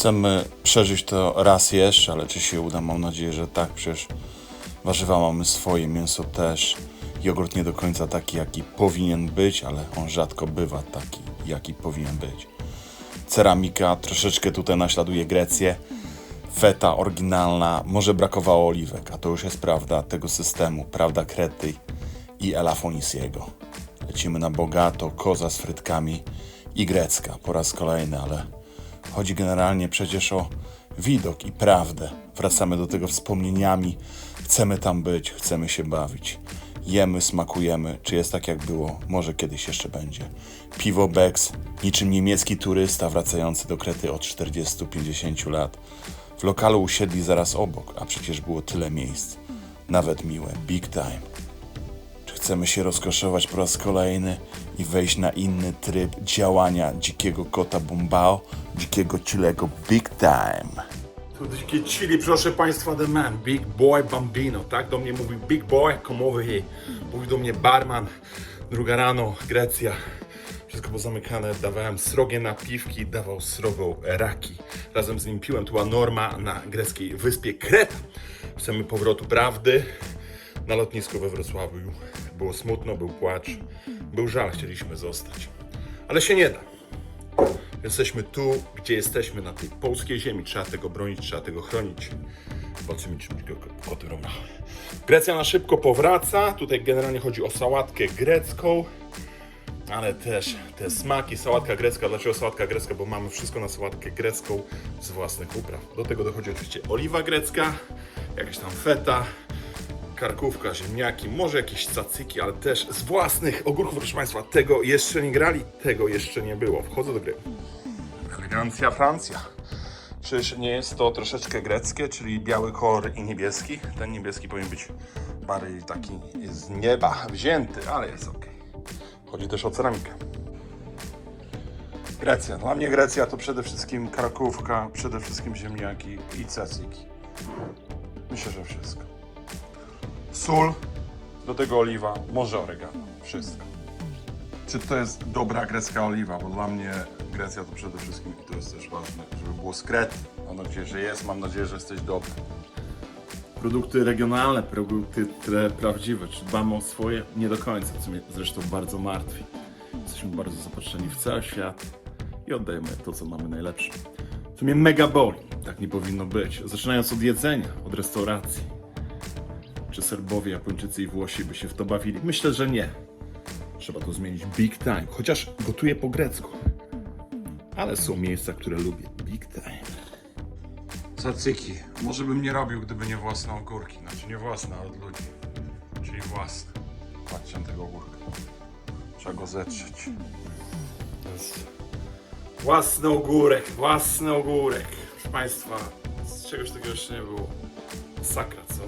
Chcemy przeżyć to raz jeszcze, ale czy się uda? Mam nadzieję, że tak. Przecież warzywa mamy swoje, mięso też. Jogurt nie do końca taki, jaki powinien być, ale on rzadko bywa taki, jaki powinien być. Ceramika troszeczkę tutaj naśladuje Grecję. Feta oryginalna, może brakowało oliwek, a to już jest prawda tego systemu, prawda Krety i Elafonisiego. Lecimy na bogato, koza z frytkami i grecka po raz kolejny, ale chodzi generalnie przecież o widok i prawdę. Wracamy do tego wspomnieniami, chcemy tam być, chcemy się bawić. Jemy, smakujemy, czy jest tak jak było, może kiedyś jeszcze będzie. Piwo Becks, niczym niemiecki turysta wracający do Krety od 40-50 lat. W lokalu usiedli zaraz obok, a przecież było tyle miejsc. Nawet miłe, big time. Chcemy się rozkoszować po raz kolejny i wejść na inny tryb działania dzikiego kota Bumbao, dzikiego chilego Big Time? To dzikie chili, proszę Państwa, the man, big boy bambino, tak? Do mnie mówi big boy, come over here. Mówi do mnie barman, druga rano, Grecja. Wszystko pozamykane, dawałem srogie napiwki, dawał srogą raki. Razem z nim piłem, to była norma na greckiej wyspie Kreta. Chcemy powrotu prawdy. Na lotnisku we Wrocławiu było smutno, był płacz, był żal, chcieliśmy zostać. Ale się nie da. Jesteśmy tu, gdzie jesteśmy, na tej polskiej ziemi. Trzeba tego bronić, trzeba tego chronić. Zobaczymy, czy go koty robią. Grecja na szybko powraca. Tutaj generalnie chodzi o sałatkę grecką. Ale też te smaki, sałatka grecka. Dlaczego sałatka grecka? Bo mamy wszystko na sałatkę grecką z własnych upraw. Do tego dochodzi oczywiście oliwa grecka, jakaś tam feta, karkówka, ziemniaki, może jakieś cacyki, ale też z własnych ogórków, proszę Państwa. Tego jeszcze nie grali, tego jeszcze nie było. Wchodzę do gry. Elegancja Francja. Czyż nie jest to troszeczkę greckie, czyli biały kolor i niebieski? Ten niebieski powinien być bardziej taki z nieba wzięty, ale jest ok. Chodzi też o ceramikę. Grecja. Dla mnie Grecja to przede wszystkim karkówka, przede wszystkim ziemniaki i cacyki. Myślę, że wszystko. Sól, do tego oliwa, może oregano. Wszystko. Czy to jest dobra grecka oliwa? Bo dla mnie Grecja to przede wszystkim, i to jest też ważne, żeby było z Krety. Mam nadzieję, że jest, mam nadzieję, że jesteś dobry. Produkty regionalne, produkty te prawdziwe, czy dbamy o swoje? Nie do końca, co mnie zresztą bardzo martwi. Jesteśmy bardzo zapatrzeni w cały świat i oddajemy to, co mamy najlepsze. Co mnie mega boli. Tak nie powinno być. Zaczynając od jedzenia, od restauracji. Czy Serbowie, Japończycy i Włosi by się w to bawili? Myślę, że nie. Trzeba to zmienić big time. Chociaż gotuję po grecku. Ale są miejsca, które lubię. Big time. Cacyki. Może bym nie robił, gdyby nie własne ogórki. Znaczy nie własne, ale od ludzi. Czyli własne. Patrzcie na tego ogórka. Trzeba go zetrzeć. To jest własny ogórek, własny ogórek. Proszę Państwa, z czegoś takiego jeszcze nie było. Sakra, co?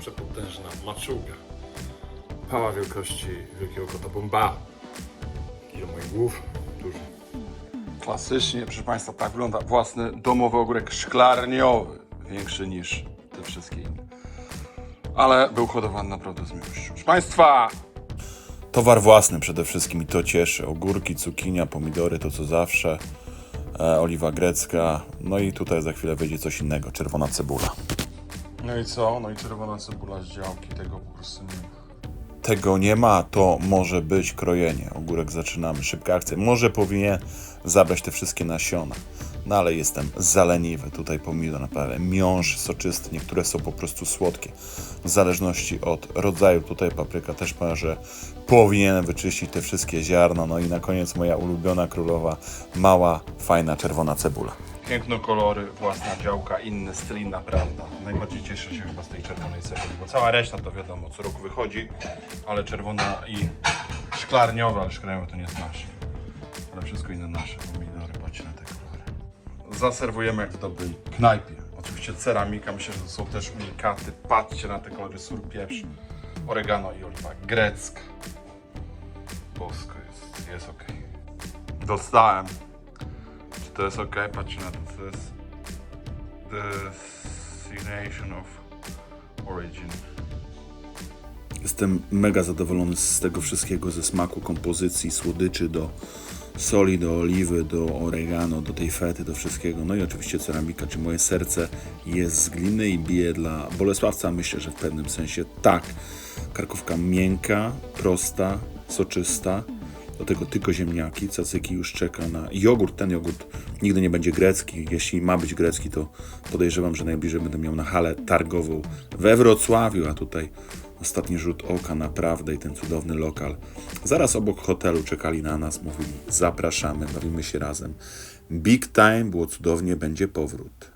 Przepotężna maczuga. Pała wielkości wielkiego kota bomba. Ile moich głów? Dużo. Klasycznie, proszę Państwa, tak wygląda własny domowy ogórek szklarniowy. Większy niż te wszystkie inne. Ale był hodowany naprawdę z miłością. Proszę Państwa, Towar własny przede wszystkim i to cieszy. Ogórki, cukinia, pomidory, to co zawsze. E, oliwa grecka. No i tutaj za chwilę wyjdzie coś innego. Czerwona cebula. No i co? No i czerwona cebula z działki, tego po prostu nie ma. Tego nie ma, to może być krojenie. Ogórek zaczynamy. Szybka akcja. Może powinien zabrać te wszystkie nasiona. No ale jestem zaleniwy. Tutaj pomidor naprawdę. Miąższ soczysty. Niektóre są po prostu słodkie. W zależności od rodzaju. Tutaj papryka też że powinienem wyczyścić te wszystkie ziarna. No i na koniec moja ulubiona królowa. Mała, fajna czerwona cebula. Piękno kolory, własna działka, inny styl, inna prawda. Najbardziej cieszę się chyba z tej czerwonej cebuli, bo cała reszta to wiadomo, co roku wychodzi, ale czerwona i szklarniowa, ale szklarniowa to nie jest nasze. Ale wszystko inne nasze, pomidory, patrzcie na te kolory. Zaserwujemy jak w dobrej knajpie. Oczywiście ceramika, myślę, że to są też unikaty. Patrzcie na te kolory, sól, pieprz, oregano i oliwa grecka. Bosko jest, jest ok. Dostałem. To jest ok? Patrzcie na to, co jest destination of origin. Jestem mega zadowolony z tego wszystkiego, ze smaku, kompozycji, słodyczy do soli, do oliwy, do oregano, do tej fety, do wszystkiego. No i oczywiście ceramika, czy moje serce jest z gliny i bije dla Bolesławca? Myślę, że w pewnym sensie tak. Karkówka miękka, prosta, soczysta. Do tego tylko ziemniaki, cacyki już czeka na jogurt. Ten jogurt nigdy nie będzie grecki. Jeśli ma być grecki, to podejrzewam, że najbliżej będę miał na halę targową we Wrocławiu, a tutaj ostatni rzut oka naprawdę i ten cudowny lokal. Zaraz obok hotelu czekali na nas, mówili zapraszamy, bawimy się razem. Big time, było cudownie, będzie powrót.